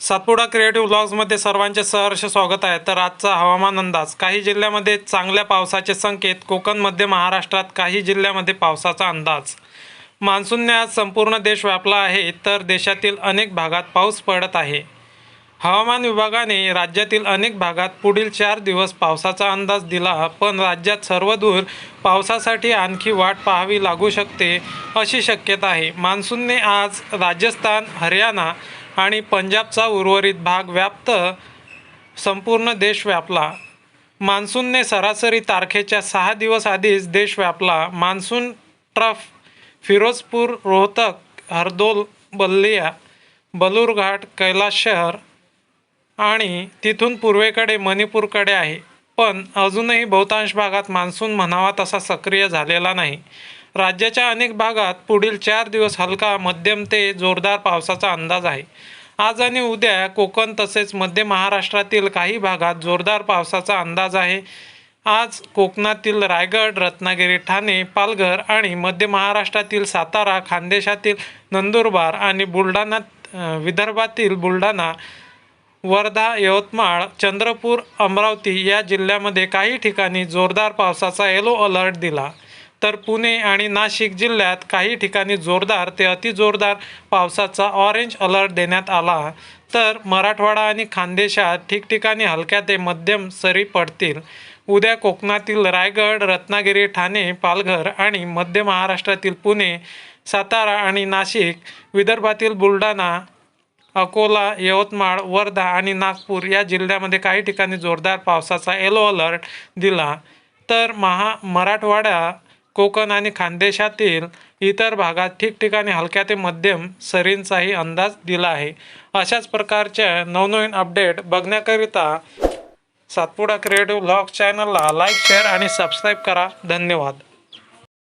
Satpura creative ब्लॉग्समध्ये सर्वांचे सहर्ष स्वागत आहे. तर आजचा हवामान अंदाज काही जिल्ह्यामध्ये चांगल्या पावसाचे संकेत कोकण मध्य महाराष्ट्रात काही जिल्ह्यामध्ये पावसाचा अंदाज. मान्सूनने आज संपूर्ण देश व्यापला आहे तर देशातील अनेक भागात पाऊस पडत आहे. हवामान विभागाने राज्यातील अनेक भागात पुढील चार दिवस पावसाचा अंदाज दिला पण राज्यात सर्वदूर पावसासाठी आणखी वाट पाहावी लागू शकते अशी शक्यता आहे. मान्सूनने आज राजस्थान हरियाणा आणि पंजाबचा उर्वरित भाग व्याप्त संपूर्ण देश व्यापला. मान्सूनने सरासरी तारखेच्या सहा दिवस आधीच देश व्यापला. Monsoon trough Firozpur Rohtak Hardoi Ballia Balurghat Kailashahar आणि तिथून पूर्वेकडे मणिपूरकडे आहे. पण अजूनही बहुतांश भागात मान्सून म्हणावा तसा सक्रिय झालेला नाही. राज्याच्या अनेक भागात पुढील चार दिवस हलका मध्यम ते जोरदार पावसाचा अंदाज आहे. आज आणि उद्या कोकण तसेच मध्य महाराष्ट्रातील काही भागात जोरदार पावसाचा अंदाज आहे. आज कोकणातील रायगड रत्नागिरी ठाणे पालघर आणि मध्य महाराष्ट्रातील सातारा खानदेशातील नंदुरबार आणि बुलढाणा विदर्भातील बुलढाणा वर्धा यवतमाळ चंद्रपूर अमरावती या जिल्ह्यामध्ये काही ठिकाणी जोरदार पावसाचा येलो अलर्ट दिला. तर पुणे आणि नाशिक जिल्ह्यात काही ठिकाणी जोरदार ते अतिजोरदार पावसाचा ऑरेंज अलर्ट देण्यात आला. तर मराठवाडा आणि खानदेशात ठिकठिकाणी हलक्या ते मध्यम सरी पडतील. उद्या कोकणातील रायगड रत्नागिरी ठाणे पालघर आणि मध्य महाराष्ट्रातील पुणे सातारा आणि नाशिक विदर्भातील बुलढाणा अकोला यवतमाळ वर्धा आणि नागपूर या जिल्ह्यामध्ये काही ठिकाणी जोरदार पावसाचा येलो अलर्ट दिला. तर महा मराठवाडा कोकण आणि खानदेशातील इतर भागात ठिकठिकाणी हलक्या ते मध्यम सरींचाही अंदाज दिला आहे. अशाच प्रकारच्या नवनवीन अपडेट बघण्याकरिता सातपुडा क्रिएटिव्ह ब्लॉग चॅनलला लाईक शेअर आणि सबस्क्राईब करा. धन्यवाद.